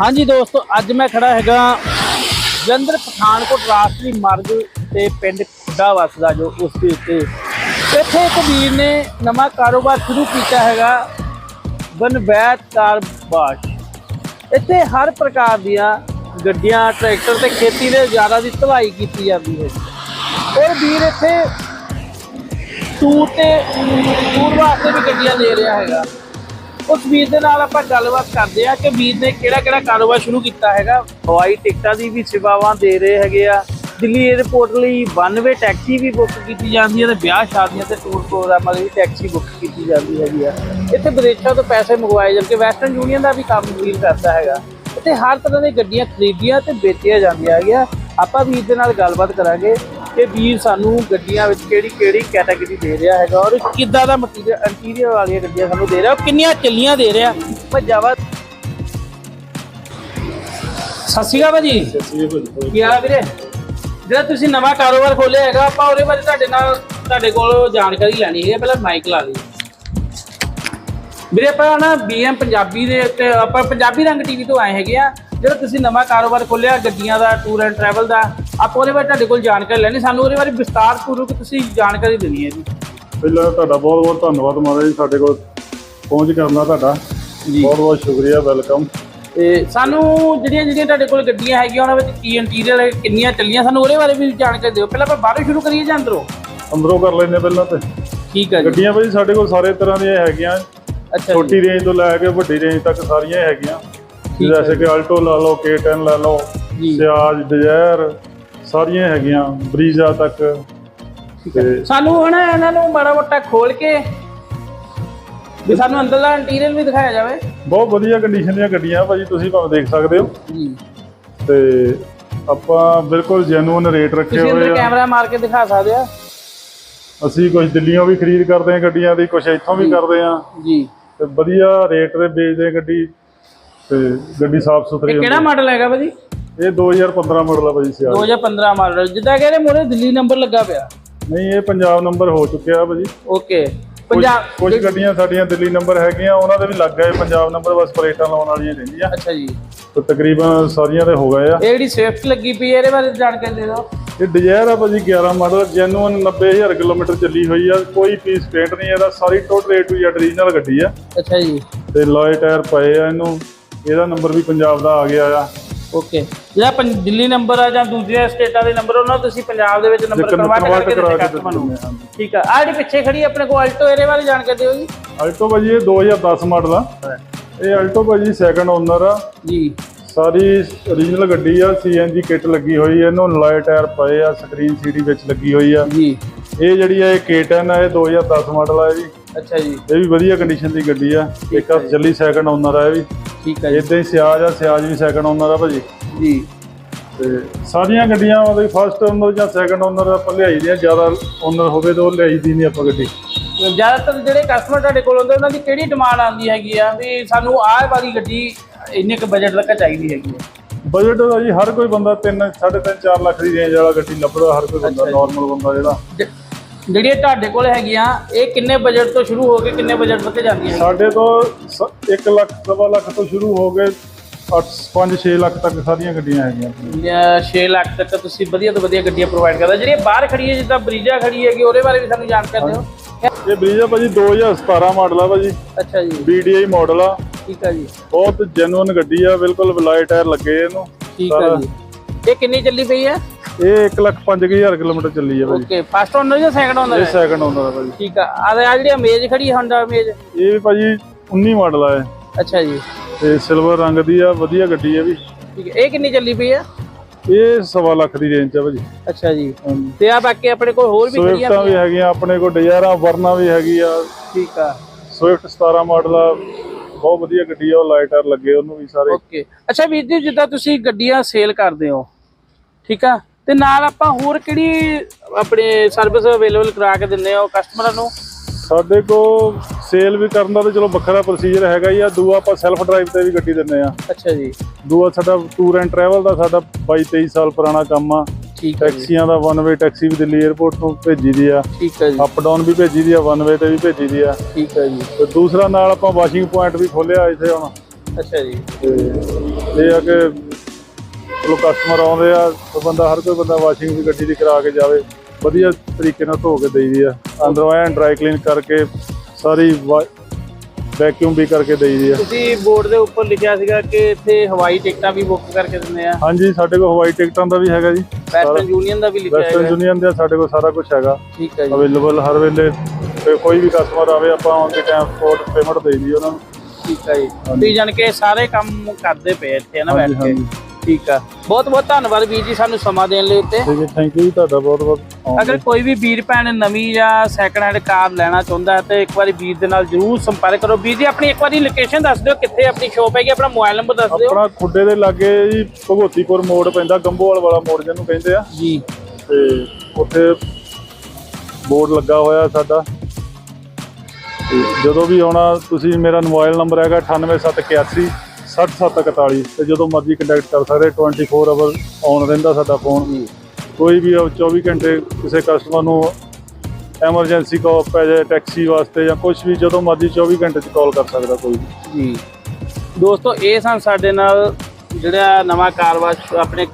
ਹਾਂਜੀ ਦੋਸਤੋ, ਅੱਜ ਮੈਂ ਖੜਾ ਹੈਗਾ ਜਲੰਧਰ ਪਠਾਨਕੋਟ ਰਾਸ਼ਟਰੀ ਮਾਰਗ ਤੇ ਪਿੰਡ ਖੁੱਡਾ ਵਸਦਾ ਜੋ ਉਸ ਦੇ ਉੱਤੇ। ਇੱਥੇ ਇੱਕ ਵੀਰ ਨੇ ਨਵਾਂ ਕਾਰੋਬਾਰ ਸ਼ੁਰੂ ਕੀਤਾ ਹੈਗਾ ਬਨਵੈਤ ਕਾਰ ਬਾਸ਼। ਇੱਥੇ ਹਰ ਪ੍ਰਕਾਰ ਦੀਆਂ ਗੱਡੀਆਂ, ਟਰੈਕਟਰ ਤੇ ਖੇਤੀ ਦੇ ਜ਼ਿਆਦਾ ਦੀ ਧਵਾਈ ਕੀਤੀ ਜਾਂਦੀ ਹੈ। ਔਰ ਵੀਰ ਇੱਥੇ ਟੂਰ ਤੇ, ਟੂਰ ਵਾਸਤੇ ਵੀ ਗੱਡੀਆਂ ਦੇ ਰਿਹਾ ਹੈਗਾ। ਉਸ ਵੀਰ ਦੇ ਨਾਲ ਆਪਾਂ ਗੱਲਬਾਤ ਕਰਦੇ ਆ ਕਿ ਵੀਰ ਨੇ ਕਿਹੜਾ ਕਿਹੜਾ ਕਾਰੋਬਾਰ ਸ਼ੁਰੂ ਕੀਤਾ ਹੈਗਾ। ਹਵਾਈ ਟਿਕਟਾਂ ਦੀ ਵੀ ਸੇਵਾਵਾਂ ਦੇ ਰਹੇ ਹੈਗੇ ਆ। ਦਿੱਲੀ 에ਅਰਪੋਰਟ ਲਈ ਵਨ ਵੇ ਟੈਕਸੀ ਵੀ ਬੁੱਕ ਕੀਤੀ ਜਾਂਦੀ ਹੈ ਤੇ ਵਿਆਹ ਸ਼ਾਦੀਆਂ ਤੇ ਟੂਰ ਪ੍ਰੋਗਰਾਮਾਂ ਲਈ ਟੈਕਸੀ ਬੁੱਕ ਕੀਤੀ ਜਾਂਦੀ ਹੈਗੀ ਆ। ਇੱਥੇ ਵਿਦੇਸ਼ਾਂ ਤੋਂ ਪੈਸੇ ਮੰਗਵਾਏ ਜਾਂਦੇ ਵੈਸਟਰਨ ਯੂਨੀਅਨ ਦਾ ਵੀ ਕੰਮ ਵੀਰ ਕਰਦਾ ਹੈਗਾ। ਇੱਥੇ ਹਰ ਤਰ੍ਹਾਂ ਦੀਆਂ ਗੱਡੀਆਂ ਖਰੀਦੀਆਂ ਤੇ ਵੇਚੀਆਂ ਜਾਂਦੀਆਂ ਹੈਗੀਆਂ। ਆਪਾਂ ਵੀਰ ਦੇ ਨਾਲ ਗੱਲਬਾਤ ਕਰਾਂਗੇ। ਕਿ ਵੀਰ ਸਾਨੂੰ ਗੱਡੀਆਂ ਵਿੱਚ ਕਿਹੜੀ ਕਿਹੜੀ ਕੈਟਾਗਰੀ ਦੇ ਰਿਹਾ ਹੈਗਾ ਔਰ ਕਿੱਦਾਂ ਦਾ ਮਟੀਰੀਅਲ ਇੰਟੀਰੀਅਰ ਵਾਲੀਆਂ ਗੱਡੀਆਂ ਸਾਨੂੰ ਦੇ ਰਿਹਾ ਔਰ ਕਿੰਨੀਆਂ ਚੱਲੀਆਂ ਦੇ ਰਿਹਾ। ਭੱਜਾਵਾ ਸਤਿ ਸ਼੍ਰੀ ਅਕਾਲ ਭਾਜੀ। ਕੀ ਹਾਲ ਆ ਵੀਰੇ? ਜਿਹੜਾ ਤੁਸੀਂ ਨਵਾਂ ਕਾਰੋਬਾਰ ਖੋਲ੍ਹਿਆ ਹੈਗਾ ਆਪਾਂ ਉਹਦੇ ਬਾਰੇ ਤੁਹਾਡੇ ਨਾਲ ਤੁਹਾਡੇ ਕੋਲ ਜਾਣਕਾਰੀ ਲੈਣੀ ਹੈ ਪਹਿਲਾਂ ਮਾਈਕ ਲਾ ਲਈ ਵੀਰੇ ਆਪਾਂ ਨਾ ਬੀਐਮ ਪੰਜਾਬੀ ਦੇ ਉੱਤੇ ਆਪਾਂ ਪੰਜਾਬੀ ਰੰਗ ਟੀਵੀ ਤੋਂ ਆਏ ਹੈਗੇ ਆ। ਜਿਹੜਾ ਤੁਸੀਂ ਨਵਾਂ ਕਾਰੋਬਾਰ ਖੋਲ੍ਹਿਆ ਗੱਡੀਆਂ ਦਾ ਟੂਰ ਐਂਡ ਟਰੈਵਲ ਦਾ ਆਪਾਂ ਉਹਦੇ ਬਾਰੇ ਤੁਹਾਡੇ ਕੋਲ ਜਾਣਕਾਰੀ ਲੈਣੀ ਸਾਨੂੰ ਉਹਦੇ ਬਾਰੇ ਵਿਸਤਾਰਪੂਰਵਕ ਤੁਸੀਂ ਜਾਣਕਾਰੀ ਦੇਣੀ ਹੈ ਜੀ। ਪਹਿਲਾਂ ਤੁਹਾਡਾ ਬਹੁਤ ਬਹੁਤ ਧੰਨਵਾਦ ਮਹਾਰਾਜ ਜੀ ਸਾਡੇ ਕੋਲ ਪਹੁੰਚ ਕਰਨਾ ਤੁਹਾਡਾ। ਜੀ। ਬਹੁਤ ਬਹੁਤ ਸ਼ੁਕਰੀਆ ਵੈਲਕਮ। ਤੇ ਸਾਨੂੰ ਜਿਹੜੀਆਂ ਜਿਹੜੀਆਂ ਤੁਹਾਡੇ ਕੋਲ ਗੱਡੀਆਂ ਹੈਗੀਆਂ ਉਹਨਾਂ ਵਿੱਚ ਕੀ ਇੰਟੀਰੀਅਰ ਹੈ ਕਿੰਨੀਆਂ ਚੱਲੀਆਂ ਸਾਨੂੰ ਉਹਦੇ ਬਾਰੇ ਵੀ ਜਾਣਕਾਰੀ ਦਿਓ। ਪਹਿਲਾਂ ਆਪਾਂ ਬਾਹਰੋਂ ਸ਼ੁਰੂ ਕਰੀਏ ਜਾਂ ਅੰਦਰੋਂ? ਅੰਦਰੋਂ ਕਰ ਲੈਂਦੇ ਪਹਿਲਾਂ ਤੇ। ਠੀਕ ਹੈ ਜੀ। ਗੱਡੀਆਂ ਭਾਈ ਸਾਡੇ ਕੋਲ ਸਾਰੇ ਤਰ੍ਹਾਂ ਦੀਆਂ ਹੈਗੀਆਂ। ਅੱਛਾ ਛੋਟੀ ਰੇਂਜ ਤੋਂ ਲੈ ਕੇ ਵੱਡੀ ਰੇਂਜ ਤੱਕ ਸਾਰੀਆਂ ਹੈਗੀਆਂ। ਜੈਸੇ ਕਿ ਆਲਟੋ ਲਾ ਲਓ K10 ਲੈ ਲਓ ਸਿਆਜ ਡਿਜ਼ਾਇਰ ਸਾਰੀਆਂ ਹੈਗੀਆਂ ਬਰੀਜ਼ਾ ਤੱਕ। ਤੇ ਸਾਨੂੰ ਹਨਾ ਇਹਨਾਂ ਨੂੰ ਮਾੜਾ ਮੋਟਾ ਖੋਲ ਕੇ ਵੀ ਸਾਨੂੰ ਅੰਦਰਲਾ ਇੰਟੀਰੀਅਰ ਵੀ ਦਿਖਾਇਆ ਜਾਵੇ। ਬਹੁਤ ਵਧੀਆ ਕੰਡੀਸ਼ਨ ਦੀਆਂ ਗੱਡੀਆਂ ਭਾਜੀ ਤੁਸੀਂ ਭਾਵੇਂ ਦੇਖ ਸਕਦੇ ਹੋ। ਜੀ। ਤੇ ਆਪਾਂ ਬਿਲਕੁਲ ਜੈਨੂਇਨ ਰੇਟ ਰੱਖੇ ਤੁਸੀਂ ਹੋਏ ਅੰਦਰ ਆ। ਕੈਮਰਾ ਮਾਰ ਕੇ ਦਿਖਾ ਸਕਦੇ ਆ। ਅਸੀਂ ਕੁਝ ਦਿੱਲੀੋਂ ਵੀ ਖਰੀਦ ਕਰਦੇ ਹਾਂ ਗੱਡੀਆਂ ਦੀ ਕੁਝ ਇੱਥੋਂ ਵੀ ਕਰਦੇ ਹਾਂ। ਜੀ। ਤੇ ਵਧੀਆ ਰੇਟ ਤੇ ਵੇਚਦੇ ਆ ਗੱਡੀ। ਤੇ ਗੱਡੀ ਸਾਫ਼ ਸੁਥਰੀ ਇਹ ਕਿਹੜਾ ਮਾਡਲ ਹੈਗਾ ਭਾਜੀ। ਇਹ 2015 ਮਾਡਲ ਆ ਭਾਜੀ ਸਿਆਲ। 2015 ਮਾਡਲ ਜਿੱਦਾਂ ਕਹਿੰਦੇ ਮੋਰੇ ਦਿੱਲੀ ਨੰਬਰ ਲੱਗਾ ਪਿਆ। ਨਹੀਂ ਇਹ ਪੰਜਾਬ ਨੰਬਰ ਹੋ ਚੁੱਕਿਆ ਭਾਜੀ। ਓਕੇ ਪੰਜਾਬ ਕੁਝ ਗੱਡੀਆਂ ਸਾਡੀਆਂ ਦਿੱਲੀ ਨੰਬਰ ਹੈਗੀਆਂ ਉਹਨਾਂ ਦੇ ਵੀ ਲੱਗ ਗਏ। ਪੰਜਾਬ ਨੰਬਰ ਬਸ ਪਲੇਟਾਂ ਲਾਉਣ ਵਾਲੀਆਂ ਰਹਿੰਦੀਆਂ। ਅੱਛਾ ਜੀ। ਤੇ ਤਕਰੀਬਨ ਸਾਰੀਆਂ ਦੇ ਹੋ ਗਏ ਆ। ਇਹ ਜਿਹੜੀ ਸਵਿਫਟ ਲੱਗੀ ਪਈ ਇਹਦੇ ਬਾਰੇ ਜਾਣਕਾਰੀ ਦੇ ਦਿਓ। ਇਹ ਡਿਜ਼ਾਇਰ ਆ ਭਾਜੀ 11 ਮਾਡਲ ਜੈਨੂਇਨ 90000 ਕਿਲੋਮੀਟਰ ਚੱਲੀ ਹੋਈ ਆ। ਕੋਈ ਪੀਸ ਪੇਂਟ ਨਹੀਂ ਇਹਦਾ ਸਾਰੀ total A to Z original ਗੱਡੀ ਆ। ਅੱਛਾ ਜੀ। ਤੇ ਲੋਏ ਟਾਇਰ ਪਏ ਆ ਇਹਨੂੰ। ਇਹਦਾ ਨੰਬਰ ਵੀ ਪੰਜਾਬ ਦਾ ਆ ਗਿਆ ਆ। ਓਕੇ। ਜਿਹੜਾ ਪੰ- ਦਿੱਲੀ ਨੰਬਰ ਆ ਜਾਂ ਦੂਜੀਆਂ ਸਟੇਟਾਂ ਦੇ ਨੰਬਰ ਉਹਨਾਂ ਨੂੰ ਤੁਸੀਂ ਪੰਜਾਬ ਦੇ ਵਿੱਚ ਨੰਬਰ ਜੇਕਰ ਕਨਵਰਟ convert ਕਰਕੇ ਕਰਾ ਦਿੱਤੇ ਕੇ ਕਸਟਮਰ ਨੂੰ ਦਿੰਦੇ ਹਾਂ। ਠੀਕ ਆ। ਆ ਜਿਹੜੀ ਪਿੱਛੇ ਖੜੀ ਆਪਣੇ ਕੋਲ ਆਲਟੋ ਇਹਦੇ ਬਾਰੇ ਜਾਣਕਾਰੀ ਦਿਓ ਜੀ। ਆਲਟੋ ਭਾਜੀ ਇਹ 2010 ਮਾਡਲ ਆ। ਇਹ ਆਲਟੋ ਭਾਜੀ ਸੈਕੰਡ ਓਨਰ ਆ। ਜੀ। ਸਾਰੀ ਓਰੀਜਨਲ ਗੱਡੀ ਆ ਸੀਐਨਜੀ ਕਿੱਟ ਲੱਗੀ ਹੋਈ ਆ ਇਹਨੂੰ ਲਾਈਟ ਟਾਇਰ ਪਏ ਆ ਸਕਰੀਨ ਸੀਡੀ ਵਿੱਚ ਲੱਗੀ ਹੋਈ ਆ। ਜੀ। ਇਹ ਜਿਹੜੀ ਆ ਇਹ K10 ਆ ਇਹ 2010 ਮਾਡਲ ਆ ਇਹ ਵੀ। ਅੱਛਾ ਜੀ। ਇਹ ਵੀ ਵਧੀਆ ਕੰਡੀਸ਼ਨ ਦੀ ਗੱਡੀ ਆ। ਇੱਕ ਹੱਥ ਚੱਲੀ ਸੈਕੰਡ ਓਨਰ ਆ ਇਹ ਵੀ। ਠੀਕ ਹੈ ਜੀ ਇਦਾਂ ਹੀ ਸਿਆਜ ਆ ਸਿਆਜ ਵੀ ਸੈਕੰਡ ਓਨਰ ਆ ਭਾਜੀ। ਜੀ। ਤੇ ਸਾਰੀਆਂ ਗੱਡੀਆਂ ਮਤਲਬ ਫਸਟ ਓਨਰ ਜਾਂ ਸੈਕੰਡ ਓਨਰ ਆਪਾਂ ਲਿਆਈ ਦੀਆਂ ਜ਼ਿਆਦਾ ਓਨਰ ਹੋਵੇ ਤਾਂ ਉਹ ਲਿਆਈ ਦੀ ਨਹੀਂ ਆਪਾਂ ਗੱਡੀ। ਜ਼ਿਆਦਾਤਰ ਜਿਹੜੇ ਕਸਟਮਰ ਤੁਹਾਡੇ ਕੋਲ ਆਉਂਦੇ ਉਹਨਾਂ ਦੀ ਕਿਹੜੀ ਡਿਮਾਂਡ ਆਉਂਦੀ ਹੈਗੀ ਆ? ਵੀ ਸਾਨੂੰ ਆਹ ਵਾਲੀ ਗੱਡੀ ਇੰਨੇ ਕੁ ਬਜਟ ਤੱਕ ਚਾਹੀਦੀ ਹੈਗੀ ਆ। ਬਜਟ ਦਾ ਜੀ ਹਰ ਕੋਈ ਬੰਦਾ 3 3.5 4 ਲੱਖ ਦੀ ਰੇਂਜ ਵਾਲਾ ਗੱਡੀ ਲੱਭਦਾ ਹਰ ਕੋਈ ਬੰਦਾ। ਨਾਰਮਲ ਬੰਦਾ ਜਿਹੜਾ। ਜ- ਜਿਹੜੀਆਂ ਤੁਹਾਡੇ ਕੋਲ ਹੈਗੀਆਂ ਇਹ ਕਿੰਨੇ ਬਜਟ ਤੋਂ ਸ਼ੁਰੂ ਹੋ ਕੇ ਕਿੰਨੇ ਬਜਟ ਤੱਕ ਜਾਂਦੀਆਂ? ਸਾਡੇ ਤੋਂ 1 ਲੱਖ ਸਵਾ ਲੱਖ ਤੋਂ ਸ਼ੁਰੂ ਹੋ ਕੇ 8 5 6 ਲੱਖ ਤੱਕ ਸਾਰੀਆਂ ਗੱਡੀਆਂ ਹੈਗੀਆਂ। ਜਾਂ 6 ਲੱਖ ਤੱਕ ਤੁਸੀਂ ਵਧੀਆ ਤੋਂ ਵਧੀਆ ਗੱਡੀਆਂ ਪ੍ਰੋਵਾਈਡ ਕਰਦੇ। ਜਿਹੜੀਆਂ ਬਾਹਰ ਖੜੀ ਹੈ ਜਿੱਦਾਂ ਬਰੀਜਾ ਖੜੀ ਹੈਗੀ ਉਹਦੇ ਬਾਰੇ ਵੀ ਸਾਨੂੰ ਜਾਣਕਾਰੀ ਦਿਓ। ਇਹ ਬਰੀਜਾ ਭਾਜੀ 2017 ਮਾਡਲ ਆ ਭਾਜੀ। ਅੱਛਾ ਜੀ। BDI ਮਾਡਲ ਆ। ਠੀਕ ਆ ਜੀ। ਬਹੁਤ ਜੈਨੂਇਨ ਗੱਡੀ ਆ ਬਿਲਕੁਲ ਬਲਾਈ ਟਾਇਰ ਲੱਗੇ ਇਹਨੂੰ। ਠੀਕ ਆ ਜੀ। ਇਹ ਕਿੰਨੀ ਚੱਲੀ ਪਈ ਹੈ ਇਹ 1 ਲੱਖ 5000 ਕਿਲੋਮੀਟਰ ਚੱਲੀ ਆ ਭਾਜੀ। ਓਕੇ ਫਸਟ ਓਨਰ ਜਾਂ ਸੈਕੰਡ ਓਨਰ ਇਹ ਹੈ? ਸੈਕੰਡ ਓਨਰ ਆ ਭਾਜੀ। ਠੀਕ ਆ। ਆ ਆ ਜਿਹੜੀ ਅਮੇਜ ਖੜੀ ਹੋਂਡਾ ਅਮੇਜ ਇਹ ਵੀ ਭਾਜੀ 19 ਮਾਡਲ ਆ ਇਹ। ਅੱਛਾ ਜੀ। ਤੇ ਸਿਲਵਰ ਰੰਗ ਦੀ ਆ ਵਧੀਆ ਗੱਡੀ ਆ ਵੀ। ਠੀਕ ਹੈ ਇਹ ਕਿੰਨੀ ਚੱਲੀ ਪਈ ਹੈ ਇਹ ਸਵਾ ਲੱਖ ਦੀ ਰੇਂਜ ਆ ਭਾਜੀ। ਅੱਛਾ ਜੀ। ਤੇ ਆ ਬਾਕੀ ਆਪਣੇ ਕੋਲ ਹੋਰ ਵੀ ਖੜੀਆਂ ਸਵਿਫਟਾਂ ਵੀ ਹੈਗੀਆਂ ਆਪਣੇ ਕੋਲ ਡਿਜ਼ਾਇਰਾਂ ਵਰਨਾ ਵੀ ਹੈਗੀ ਆ। ਠੀਕ ਆ। ਸਵਿਫਟ 17 ਮਾਡਲ ਆ। ਬਹੁਤ ਵਧੀਆ ਗੱਡੀ ਆ ਉਹ ਲਾਈਟਰ ਲੱਗੇ ਉਹਨੂੰ ਵੀ ਸਾਰੇ। ਓਕੇ ਅੱਛਾ ਵੀਰ ਜੀ ਜਿੱਦਾਂ ਤੁਸੀਂ ਗੱਡੀਆਂ ਸੇਲ ਕਰਦੇ ਹੋ ਠੀਕ ਆ? ਤੇ ਨਾਲ ਆਪਾਂ ਹੋਰ ਕਿਹੜੀ ਆਪਣੇ ਸਰਵਿਸ ਅਵੇਲੇਬਲ ਕਰਾ ਕੇ ਦਿੰਦੇ ਹੋ ਕਸਟਮਰਾਂ ਨੂੰ? ਸਾਡੇ ਕੋਲ ਸੇਲ ਵੀ ਕਰਨ ਦਾ ਤੇ ਚਲੋ ਵੱਖਰਾ ਪ੍ਰੋਸੀਜਰ ਹੈਗਾ ਹੀ ਆ। ਦੂਆ ਆਪਾਂ ਸੈਲਫ ਡਰਾਈਵ ਤੇ ਵੀ ਗੱਡੀ ਦਿੰਦੇ ਆ। ਅੱਛਾ ਜੀ। ਦੂਆ ਸਾਡਾ ਟੂਰ ਐਂਡ ਟਰੈਵਲ ਦਾ ਸਾਡਾ 22 23 ਸਾਲ ਪੁਰਾਣਾ ਕੰਮ ਆ। ਠੀਕ ਹੈ ਟੈਕਸੀਆਂ ਦਾ ਵਨ ਵੇ ਟੈਕਸੀ ਵੀ ਦਿੱਲੀ 에ਅਰਪੋਰਟ ਤੋਂ ਭੇਜੀ ਦੀ ਆ। ਠੀਕ ਹੈ ਜੀ। ਅਪ ਡਾਊਨ ਵੀ ਭੇਜੀ ਦੀ ਆ ਵਨ ਵੇ ਤੇ ਵੀ ਭੇਜੀ ਦੀ ਆ। ਠੀਕ ਹੈ ਜੀ। ਤੇ ਦੂਸਰਾ ਨਾਲ ਆਪਾਂ ਵਾਸ਼ਿੰਗ ਪੁਆਇੰਟ ਵੀ ਖੋਲਿਆ ਇੱਥੇ ਹੁਣ। ਅੱਛਾ ਜੀ। ਤੇ ਇਹ ਆ ਕਿ ਚਲੋ ਕਸਟਮਰ ਆਉਂਦੇ ਆ ਤਾਂ ਬੰਦਾ ਹਰ ਕੋਈ ਬੰਦਾ ਵਾਸ਼ਿੰਗ ਦੀ ਗੱਡੀ ਦੀ ਕਰਾ ਕੇ ਜਾਵੇ। ਵਧੀਆ ਤਰੀਕੇ ਨਾਲ ਧੋ ਕੇ ਦੇਈਦੀ ਆ। ਅੰਦਰੋਂ ਐਨ ਡਰਾਈ ਕਲੀਨ ਕਰਕੇ ਸਾਰੀ ਵੈਕਿਊਮ ਵੀ ਕਰਕੇ ਦੇਈਦੀ ਆ। ਤੁਸੀਂ ਬੋਰਡ ਦੇ ਉੱਪਰ ਲਿਖਿਆ ਸੀਗਾ ਕਿ ਇੱਥੇ ਹਵਾਈ ਟਿਕਟਾਂ ਵੀ ਬੁੱਕ ਕਰਕੇ ਦਿੰਦੇ ਆ। ਹਾਂਜੀ ਸਾਡੇ ਕੋਲ ਹਵਾਈ ਟਿਕਟਾਂ ਦਾ ਵੀ ਹੈਗਾ ਜੀ। ਵੈਸਟਰਨ ਯੂਨੀਅਨ ਦਾ ਵੀ ਲਿਖਿਆ ਵੈਸਟਰਨ ਹੈਗਾ। ਯੂਨੀਅਨ ਦਾ ਸਾਡੇ ਕੋਲ ਸਾਰਾ ਕੁਝ ਹੈਗਾ। ਠੀਕ ਹੈ ਜੀ। ਅਵੇਲੇਬਲ ਹਰ ਵੇਲੇ। ਤੇ ਕੋਈ ਵੀ ਕਸਟਮਰ ਆਵੇ ਆਪਾਂ ਔਨ ਦੇ ਟਾਈਮ ਸਪੋਰਟ ਪੇਮੈਂਟ ਦੇਈਦੀ ਉਹਨਾਂ ਨੂੰ। ਠੀਕ ਹੈ ਜੀ। ਤੁਸੀਂ ਜਾਣ ਕੇ ਸਾਰੇ ਕੰਮ ਕਰਦੇ ਪਏ ਇੱਥੇ ਨਾ ਬੈਠ ਕੇ। ਠੀਕ ਆ। ਬਹੁਤ ਬਹੁਤ ਧੰਨਵਾਦ ਵੀਰ ਜੀ ਸਾਨੂੰ ਸਮਾਂ ਦੇਣ ਲਈ ਉੱਤੇ। ਠੀਕ ਹੈ ਥੈਂਕ ਯੂ ਜੀ ਤੁਹਾਡਾ ਬਹੁਤ ਬਹੁਤ ਅਗਰ ਕੋਈ ਵੀ ਵੀਰ ਭੈਣ ਨਵੀਂ ਜਾਂ ਸੈਕੰਡ ਹੈਂਡ ਕਾਰ ਲੈਣਾ ਚਾਹੁੰਦਾ ਹੈ ਤੇ ਇੱਕ ਵਾਰੀ ਵੀਰ ਦੇ ਨਾਲ ਜਰੂਰ ਸੰਪਰਕ ਕਰੋ। ਵੀਰ ਜੀ ਆਪਣੀ ਇੱਕ ਵਾਰੀ ਲੋਕੇਸ਼ਨ ਦੱਸ ਦਿਓ ਕਿੱਥੇ ਆਪਣੀ ਸ਼ੋਪ ਹੈਗੀ ਆਪਣਾ ਮੋਬਾਈਲ ਨੰਬਰ ਦੱਸ ਦਿਓ। ਆਪਣਾ ਖੁੱਡੇ ਦੇ ਲਾਗੇ ਜੀ ਭਗਵਤੀਪੁਰ ਮੋੜ ਪੈਂਦਾ ਗੰਬੋਵਾਲ ਵਾਲਾ ਮੋੜ ਜਿਹਨੂੰ ਕਹਿੰਦੇ ਆ। ਜੀ। ਤੇ ਉੱਥੇ ਬੋਰਡ ਲੱਗਾ ਹੋਇਆ ਸਾਡਾ। ਤੇ ਜਦੋਂ ਵੀ ਆਉਣਾ ਤੁਸੀਂ ਮੇਰਾ ਮੋਬਾਈਲ ਨੰਬਰ ਹੈਗਾ 98781 60741 ਤੇ ਜਦੋਂ ਮਰਜ਼ੀ ਕੰਟੈਕਟ ਕਰ ਸਕਦੇ 24 ਆਵਰ ਆਨ ਰਹਿੰਦਾ ਸਾਡਾ ਫੋਨ ਕੋਈ ਵੀ ਆਓ 24 ਘੰਟੇ ਕਿਸੇ ਕਸਟਮਰ ਨੂੰ ਐਮਰਜੈਂਸੀ ਕਾਲ ਪੈ ਜਾਏ ਟੈਕਸੀ ਵਾਸਤੇ ਜਾਂ ਕੁਝ ਵੀ ਜਦੋਂ ਮਰਜ਼ੀ 24 ਘੰਟੇ ਚ ਕਾਲ ਕਰ ਸਕਦਾ ਕੋਈ ਵੀ। ਜੀ ਦੋਸਤੋ ਇਹ ਸਨ ਸਾਡੇ ਨਾਲ ਜਿਹੜਾ ਨਵਾਂ ਕਾਰਵਾਸ਼ ਆਪਣੇ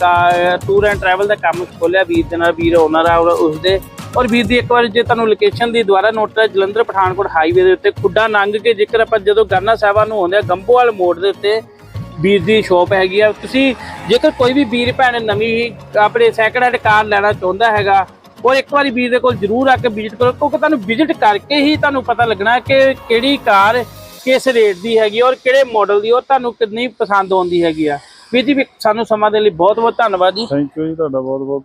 ਟੂਰ ਐਂਡ ਟਰੈਵਲ ਦਾ ਕੰਮ ਖੋਲਿਆ। ਵੀਰ ਦੇ ਨਾਲ ਵੀਰ ਓਨਰ ਆ ਔਰ ਉਸਦੇ ਔਰ ਵੀਰ ਦੀ ਇੱਕ ਵਾਰ ਜੇ ਤੁਹਾਨੂੰ ਲੋਕੇਸ਼ਨ ਦੀ ਦੁਬਾਰਾ ਨੋਟ ਕਰਾਂ ਜਲੰਧਰ ਪਠਾਨਕੋਟ ਹਾਈਵੇ ਦੇ ਉੱਤੇ ਖੁੱਡਾ ਲੰਘ ਕੇ ਜੇਕਰ ਆਪਾਂ ਜਦੋਂ ਗਰਨਾ ਸਾਹਿਬਾਂ ਨੂੰ ਆਉਂਦੇ ਆ, ਗੰਬੋਵਾਲ ਮੋੜ ਦੇ ਉੱਤੇ ਵੀਰ ਦੀ ਸ਼ੋਪ ਹੈਗੀ ਆ। ਤੁਸੀਂ ਜੇਕਰ ਕੋਈ ਵੀ ਵੀਰ ਭੈਣ ਨਵੀਂ ਆਪਣੇ ਸੈਕਿੰਡ ਹੈਂਡ ਕਾਰ ਲੈਣਾ ਚਾਹੁੰਦਾ ਹੈਗਾ ਔਰ ਇੱਕ ਵਾਰੀ ਵੀਰ ਦੇ ਕੋਲ ਜਰੂਰ ਆ ਕੇ ਵਿਜ਼ਿਟ ਕਰੋ, ਕਿਉਂਕਿ ਤੁਹਾਨੂੰ ਵਿਜ਼ਿਟ ਕਰਕੇ ਹੀ ਤੁਹਾਨੂੰ ਪਤਾ ਲੱਗਣਾ ਕਿ ਕਿਹੜੀ ਕਾਰ ਕਿਸ ਰੇਟ ਦੀ ਹੈਗੀ ਆ ਔਰ ਕਿਹੜੇ ਮਾਡਲ ਦੀ ਔਰ ਤੁਹਾਨੂੰ ਕਿੰਨੀ ਪਸੰਦ ਆਉਂਦੀ ਹੈਗੀ ਆ। ਵੀਰ ਜੀ, ਵੀ ਸਾਨੂੰ ਸਮਾਂ ਦੇ ਲਈ ਬਹੁਤ ਬਹੁਤ ਧੰਨਵਾਦ ਜੀ। ਥੈਂਕ ਯੂ ਜੀ, ਤੁਹਾਡਾ ਬਹੁਤ ਬਹੁਤ